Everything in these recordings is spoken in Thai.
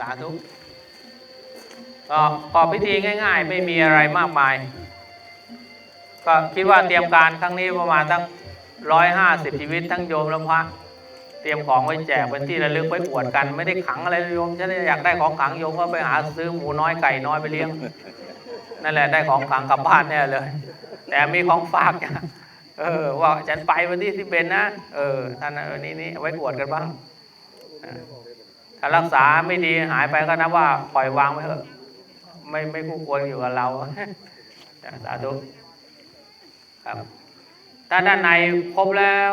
สาธุก็ก็พิธีง่ายๆ ไม่มีอะไรมากมาย ก็คิดว่าเตรียมการครั้งนี้ประมาณตั้งร้อยห้าสิบชีวิตทั้งโยมและพระ เตรียมของไว้แจกเป็นที่ระลึกไว้อวดกัน ไม่ได้ขังอะไรโยมฉันอยากได้ของขังโยมก็ไปหาซื้อหมูน้อยไก่น้อยไปเลี้ยง นั่นแหละได้ของขังกลับบ้านเนี่ยเลย แต่มีของฝากเออว่าฉันไปวันที่สิบเอ็ดนะ เออท่านออนี่นี่เอาไว้อวดกันบ้าง ถ้ารักษาไม่ดีหายไปก็นับว่าปล่อยวางไว้เถอะไม่ไม่คู่ควรอยู่กับเราจ้ะสาธุครับถ้าด้านในครบแล้ว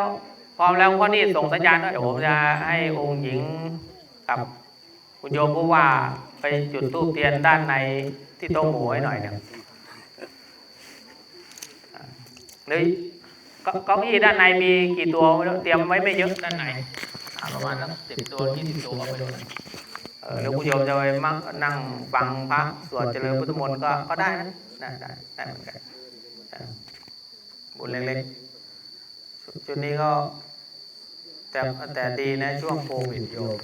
พร้อมแล้วก็นี่ส่งสัญญาณด้วยเดี๋ยวผมจะให้องค์หญิงกับคุณโยมผู้ว่าไปจุดธูปเทียนด้านในที่โต๊ะหมู่ให้หน่อยหนึงอ่าหรือเก้าเก้าอี้ด้านในมีกี่ตัวไม่รู้เตรียมไว้ไม่เยอะด้านใน อ่าประมาณสักสิบตัวยี่สิบตัวไปดูเออแล้วคุณโยมจะไปมักนั่งฟังพระสวดเจริญพุทธมนต์ก็ก็ได้นะได้ได้ได้เหมือนกันอ่าบุญเล็กๆจุดนี้ก็ แต่แต่ดีนะช่วงโควิดโยม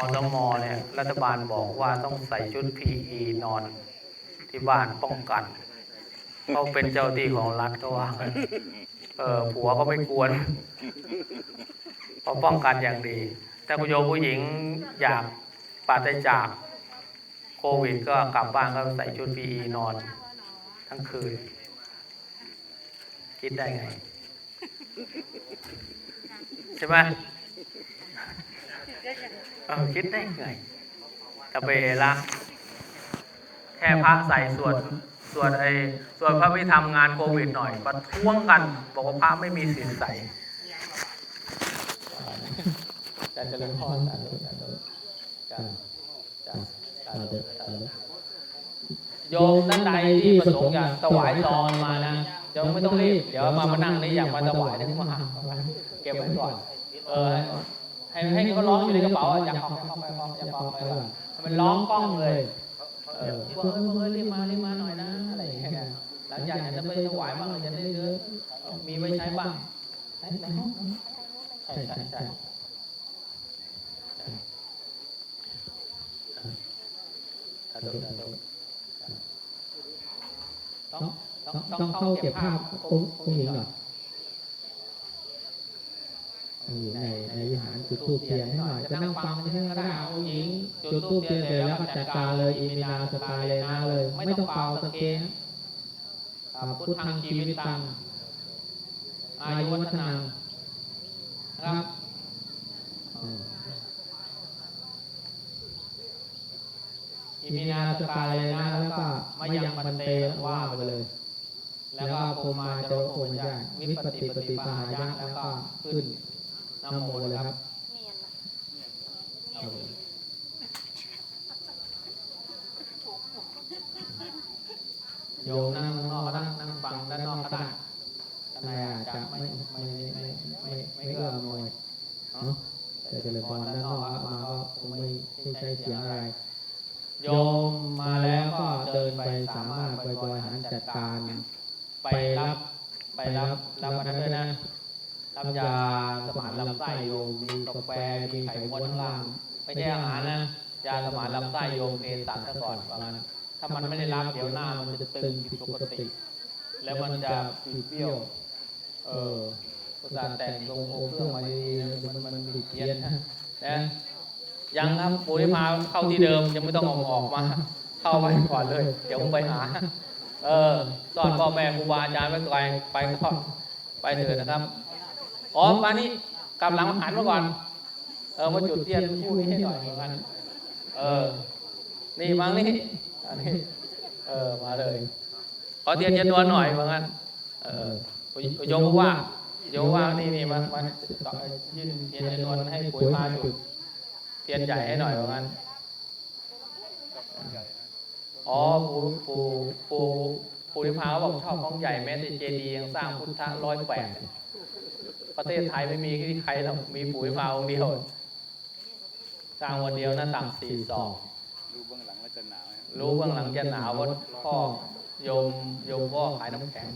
อสมเนี่ยรัฐบาลบอกว่าต้องใส่ชุด PE นอนที่บ้านป้องกันเขาเป็นเจ้าที่ของรัฐก็ว่างั้นเออผัวก็ไม่กวน เพราะป้องกันอย่างดี แต่คุณโยมผู้หญิงอยากปราศจากโควิด ก็กลับบ้านก็ใส่ชุด PE นอน ทั้งคืน คิดได้ไง ใช่ไหมเออคิดได้ไงตะเบละแค่พระใส่ส่วนส่วนไอ้ส่วนพระไม่ทำงานโควิดหน่อยประท้วงกัน บอกว่าพระไม่มีสิทธิ์ใส่ จะเจริญพรสาธุสาธุจ้ะจ้ะสาธุสาธุโยมท่านใดที่ประสงค์อยากถวายซองมานะเดี๋ยวไม่ต้องรีบ เดี๋ยวมามานั่งนี่อยากมาถวายนะมาเก็บไว้ก่อน เออ ให้ให้เขาร้องอยู่ในกระเป๋าอยากออกอยากออกไปออกอยากออกไปก่อนให้มันร้องกล้องเลยเออบอกเออบอกเออรีบมารีบมาหน่อยนะอะไรอย่างเงี้ยหลังจากนั้นจะไปถวายบ้างจะได้เยอะมีไว้ใช้บ้างในในห้องใช่ใช่ใช่สา ธุสาธุต้องต้องต้องเข้าเก็บภาพองค์องค์หญิงก่อนองค์หญิงในในวิหารจุดธูปเทียนให้หน่อยจะนั่งฟังไม่ใช่ก็ได้เอาองค์หญิงจุดธูปเทียนเสร็จแล้วก็จัดการเลยอิมินาสกายเลยนะเลย ไม่ต้องเป่าสเกนครับพุทธังชีวิตตังอายุวัฒนังนะครับ อืมอิมินาสกายเลยนะแล้วก็ไม่ยังบันเตว่าไปเลย แล้วก็โคมาจะโคมยะวิปฏิปฏิปหายะแล้วก็ขึ้นนโมเลยครับครับผมโยมนั่งข้างนอกก็นั่งนั่งฟังด้านนอกก็ได้ข้างในอาจจะไม่ไม่ไม่ไม่ไม่เอื้ออำนวยเนาะแต่เจริญพรด้านนอกเอามาก็คงไม่ไม่ใช่เสียงอะไร โยมมาแล้วก็เดินไปสามารถไปบริหารจัดการ ไปรับไปรับรับอันนั้นด้วยนะรับยาสมานลำไส้โยมมีกาแฟมีไข่ม้วนล่างไม่ใช่อาหารนะยาสมานลำไส้โยมเภสัชซะก่อนว่างั้นถ้ามันไม่ได้รับเดี๋ยวหน้ามันจะตึงผิดปกติ แล้วมันจะผิดเปี้ยว เอออุตส่าแต่งลงโอเครื่องมาดีมันมันผิดเพี้ยนนะ ยังครับปูริมาเข้าที่เดิมยังไม่ต้องออกออกมา เข้าไปก่อนเลย เดี๋ยวผมไปหา เออสอนพ่อแม่ครูบาอาจารย์ไว้ก่อนไปก็ไปเถิดนะครับอ๋อมานี่กลับหลังหันมาก่อน เออมาจุดเทียนคู่นี้ให้หน่อยเหมือนกันเออ นี่มังนี่อันนี้เออมาเลยขอเทียนเย็นนวลหน่อยเหมือนกันเออโยมว่าโยมว่านี่นี่มันมันยื่นเทียนเย็นนวลให้ปุ๋ยมาจุด เทียนใหญ่ให้หน่อยเหมือนกันอ๋อปู่ปู่ปู่ปู่ริพาเขาบอกชอบของใหญ่แม้แต่เจดีย์ยังสร้างพุทธะร้อยแปดประเทศไทยไม่มีที่ใครหรอกมีปู่ริพาองค์เดียว สร้างวันเดียวหน้าต่างสี่ศอกดูเบื้องหลังแล้วจะหนาวฮะรู้เบื้องหลังจะหนาวว่าพ่อโยมโยมพ่อขายน้ำแข็ง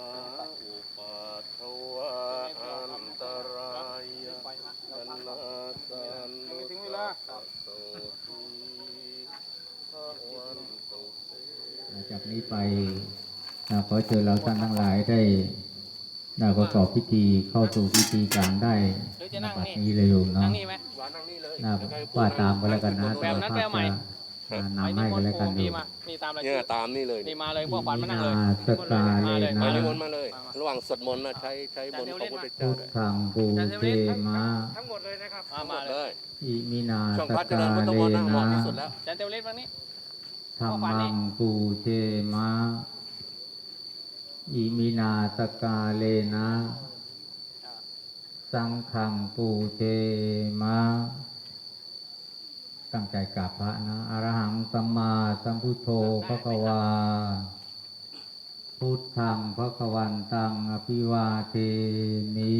อุากนี้ระวันตุจากนี้ไปขอเชิญเราท่านทั้งหลายได้นะประกอบพิธีเข้าสู่พิธีการได้บัดนี้เลยโยมเนาะนั่งนี่ไหมว่าตามไปแล้วกันนะแต่ภาพจะ นำให้กันแล้วกันโอ้ดูพี่มานี่ตามอะไรเนี่ยตามนี่เลยนี่มาเลยพวกขวัญมานั่งเลยนาสกาเลมานะนิมนต์มาเลย ระหว่างสวดมนต์นะใช้ใช้บนต์พระพุทธพุเจ้าทด้วยธังปูเตมะทั้งหมดเลยนะครับมาหมมาดเลเลยยอิมินาช่องสพระเจริกาญพุทธเลมนต์นะเหมาะนะที่สุดแล้วจันเตวเล็กบ้างนี้ธรรมังปูเตมะอิมินาสกาเลนะ สังฆังปูเตมะ ตั้งใจกราบพระนะอรหังสัมมาสัมพุทโธพระกวา พุทธังพระกวันตังอภิวาเทมิ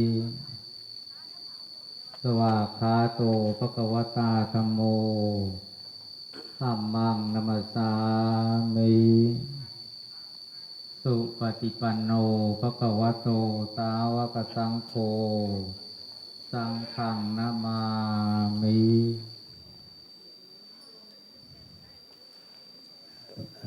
สวากขาโตพระกวตาธรรมโมธัมมังนัมสสามิสุปฏิปันโนภะคะวะโต สาวกสังโฆ สังฆังนามามิ พ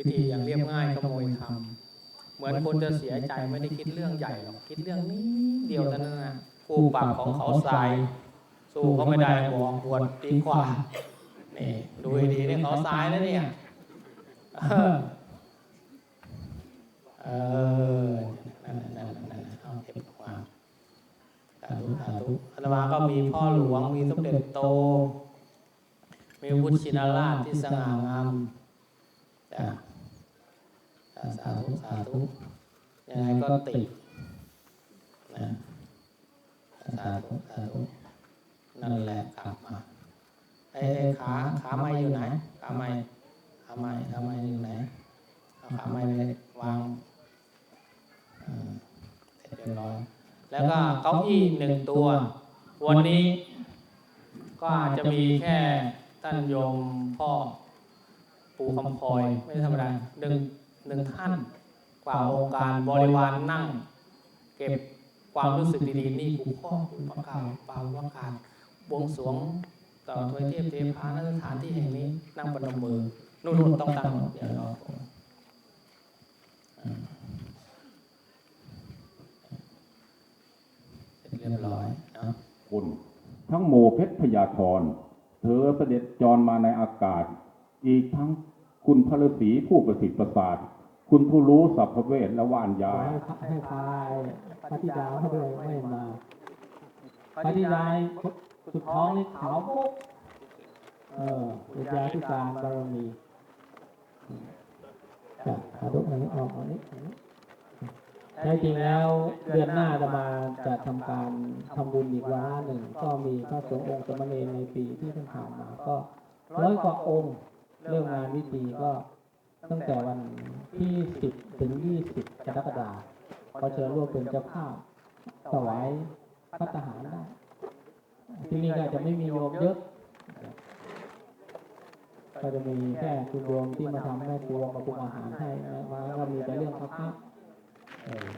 ิธีอย่างเรียบง่ายขโมยทำเหมือนคนจะเสียใจไม่ได้คิดเรื่องใหญ่หรอกคิดเรื่องนี้เดียวเท่านั้นนะผู้ปรับของเขาทราย สู้เขาไม่ได้บองปวดดีกว่านี่ดูดีนี่เขาทรายแล้วเนี่ย เออเออนั่นนั่นนั่นเอาเก็บออกมสาธุสาธุอาตมาก็มีพ่อหลวง มีสมเด็จโต มีพุทธชินราชที่สง่างามจ้ะสาธุสาธุยังไงก็ติดนะสาธุสาธุนั่นแหละกลับมาไอ้ขาขาไม้อยู่ไหนขาไม้ขาไม้ขาไม้อยู่ไหนขาไม้ไปวาง ร็จเรียบร้อย แล้วก็เก้าอี้หนึ่งตัว วันนี้ก็อาจจะมีแค่ท่านโยมพ่อปู่คำพลอยไม่ธรรมดาหนึ่งหนึ่งท่านกว่าองค์การบริวารนั่ง เก็บความรู้สึกดีๆนี่ปูพ่อปูประกาศเป่าประกาศบวงสรวงต่อทวยเทพเทพาณสถานที่แห่งนี้นั่งประนมมือ นู่นต้องตั้งเดี๋ยวรอมเสร็จเรียบร้อยเุณทั้งโมเพชรพยาธรเธอเสด็จจรมาในอากาศ อีกทั้งคุณพระฤาษีผู้ประสิทธิ์ประสาท คุณผู้รู้สัพพเวทและว่านยาให้ให้พายพระธิดาให้ด้วยไม่มาพระธิดาสุดท้องนี่ขาวปุ๊บเออวิญญาธิการบารมีจ้ะขาดุอันนี้ออกอันนี้อันนี้ แท้จริงแล้วเดือนหน้าจะมาจะทำการทำบุญอีกวาระหนึ่ง ก็มีพระสงฆ์องค์สมณีในปีที่เพิ่งผ่านมาก็ร้อยกว่าองค์เรื่องงานวิธีก็ตั้งแต่วันที่10ถึง20กรกฎาคมเขาเชิญร่วมเป็นเจ้าภาพถวายพระทหารได้ที่นี่ก็จะไม่มีโยมเยอะ ก็จะมีแค่คุณโยมที่มาทำแม่ครัวมาปรุงอาหารให้นะมาก็มีแต่เรื่องพระพระเออ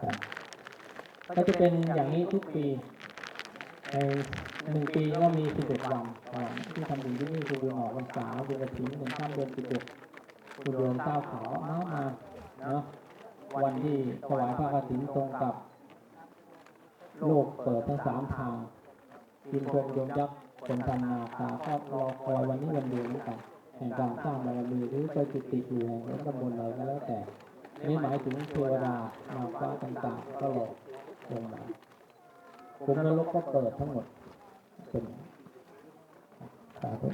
ครับ ก็จะเป็นอย่างนี้ทุกปีในหนึ่งปีก็มีสิบเอ็ดวันที่ทำบุญที่นี่คือบุญออกพรรษาบุญกระถิ่นหนึ่งข้ามเดือนสิบเอ็ดบุญเดือนเก้าขาวน้ามาเนาะวันที่ถวายพระกฐินตรงกับ โลกเปิดทั้งสามทางกินพรมโยมยักษ์คนทำนาคาก็รอคอยวันนี้วันเดียวเหมือนกันแห่งการสร้างบารมีหรือไปจุติอยู่แห่งรัฐบนอะไรก็แล้วแต่นี่หมายถึงเทวดานางฟ้าต่างๆก็ลง ลงมาภูมินรกก็เปิดทั้งหมดเป็นสาธุ